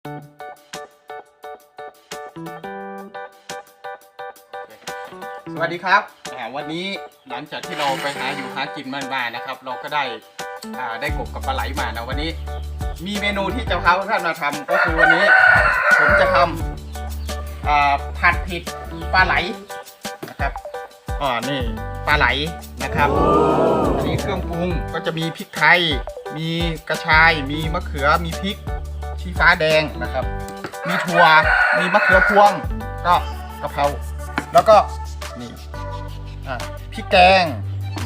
สวัสดีครับอ่าวันนี้หลังจากที่เราไปหาอยู่หากินมันมานะครับ เราก็ได้อ่าได้กบกับปลาไหลมานะวันนี้ มีเมนูที่จะพาท่านมาทำก็คือวันนี้ ผมจะทำอ่าผัดเผิดปลาไหลนะครับอ๋อนี่ปลาไหลนะครับอันนี้เครื่องปรุงก็จะมีพริกไทย มีกระชาย มีมะเขือมีพริก ชี้ฟ้าแดงนะครับ มีถั่วมีมะเขือพวง ก็กะเพราแล้วก็นี่อะพริกแกง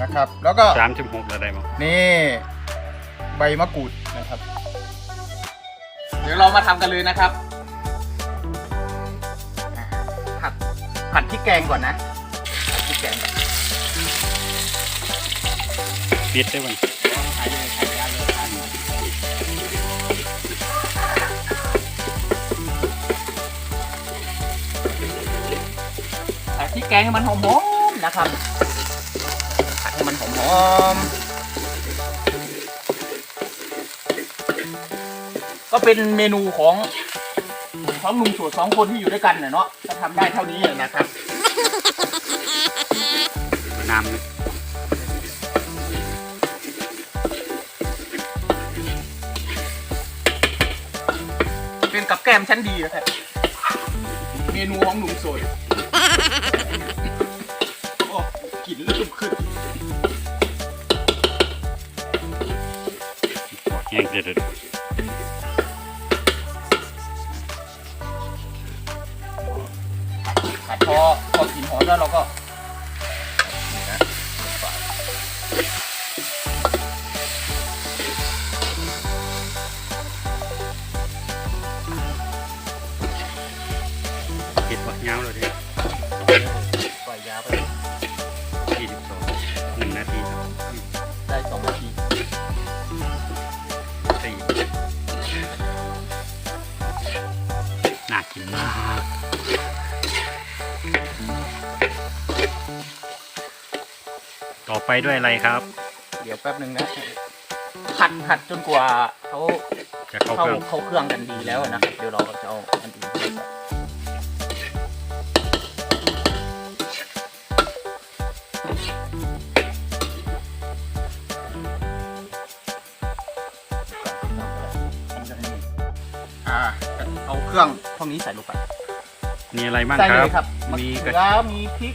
นะครับ แล้วก็สามสิบหกอะไรมั้งนี่ใบมะกรูดนะครับ เดี๋ยวเรามาทำกันเลยนะครับอะผัดผัดพริกแกงก่อนนะผัดพริกแกงก่อนปิดได้มั้งใช้เลยใช้ได้เลย กแกงให้มันหอมๆนะครับผัดให้มันหอมๆก็เป็นเมนูของของลุงโสดสองคนที่อยู่ด้วยกันน่ะเนาะจะทำได้เท่านี้นะครับน้ำนะเป็นกับแกล้มชั้นดีนะครับเมนูของหนุ่มโสด โอ้กลิ่นเริ่มขึ้นแห้งเด็ดผัดพอพอกลิ่นหอมแล้วเราก็ ยี่สิบสองหนึ่งนาทีครับได้สองนาทีสี่น่ากินมากต่อไปด้วยอะไรครับ เดี๋ยวแป๊บหนึ่งนะผัดผัดจนกว่าเขาจะเข้าเข้าเครื่อง เข้าเครื่องกันดีแล้วนะครับเดี๋ยวเราก็จะเอาอันอื่นไปใส่ เอาเครื่องพวกนี้ใส่ลงไปมีอะไรบ้างใส่คเลรับ ยครับมะมีเขืกระอมีพริก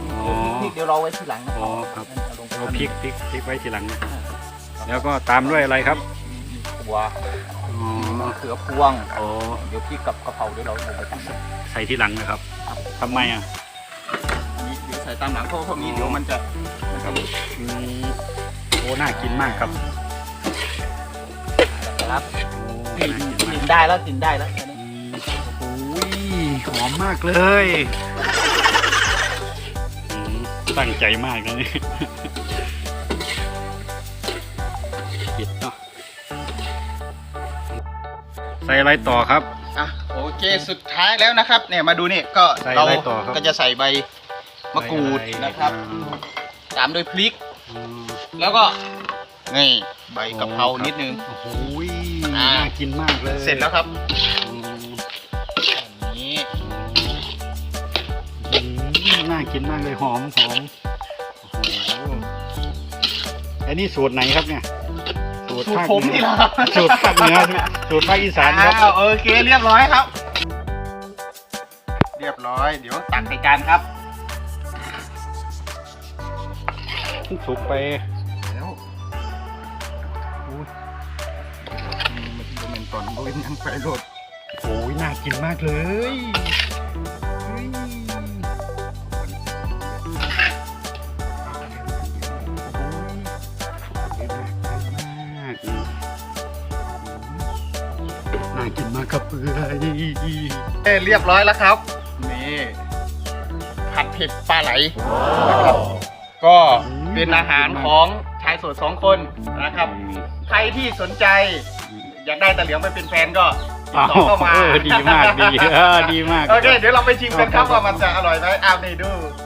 อ๋อพริกเดี๋ยวเราไว้ทีหลังนะอ๋อครับเอาลงไปเอาพริกพริกพริกไว้ทีหลังนะแล้วก็ตามด้วยอะไรครับมีถั่วอ๋อมะเขือพวงโอ้เดี๋ยวพริกกับกะเพราเดี๋ยวเราลงไปตั้งใส่ทีหลังนะครับทำไมอะ อันนี้เดี๋ยวใส่ตามหลังเพราะว่าพวกนี้เดี๋ยวมันจะมันจะอืมโอ้น่ากินมากครับ ครับโอ้ กลิ่นกลิ่นได้แล้วกลิ่นได้แล้วอันนี้โอ้ยหอมมากเลยอืมตั้งใจมากนะนี่ปิดเนาะใส่อะไรต่อครับ อะโอเคสุดท้ายแล้วนะครับ เนี่ยมาดูนี่ก็ใส่เราอะไรต่อครับ ก็จะใส่ใบมะกรูดนะครับ ตามด้วยพริก อืมแล้วก็นี่ใบกะเพราโอ้ครับนิดนึง โอ้โหอ่าน่า กินมากเลยเสร็จแล้วครับอืมอันนี้อืมน่ากินมากเลยหอมหอมโอ้โหไอ้นี่สูตรไหนครับเนี่ยสูตรภาคผมเหนี่นืแหอละครับสูตรภาคเหนือสูตรภาคอีสานครับ อ้าวโอเคเรียบร้อยครับ เรียบร้อย เดี๋ยวตักในจานครับ สุกไป ตอนบุ้ยยังไปโหลดโอ้ยน่ากินมากเลยเฮ้ยน่ากินมากครับเพื่อนเอ้ยเรียบร้อยแล้วครับ นี่ผัดเผ็ดปลาไหลนะครับ ก็เป็นอาหารของชายโสดสองคนนะครับ ใครที่สนใจ อยากได้ตะเหลียงไปเป็นแฟนก็ติดอ้าวต่อเข้ามา เออดีมากดีเออดีมาก โอเค เดี๋ยวเราไปชิมกันครับว่ามันจะอร่อยไหมอ้าวนี่ดูอ่า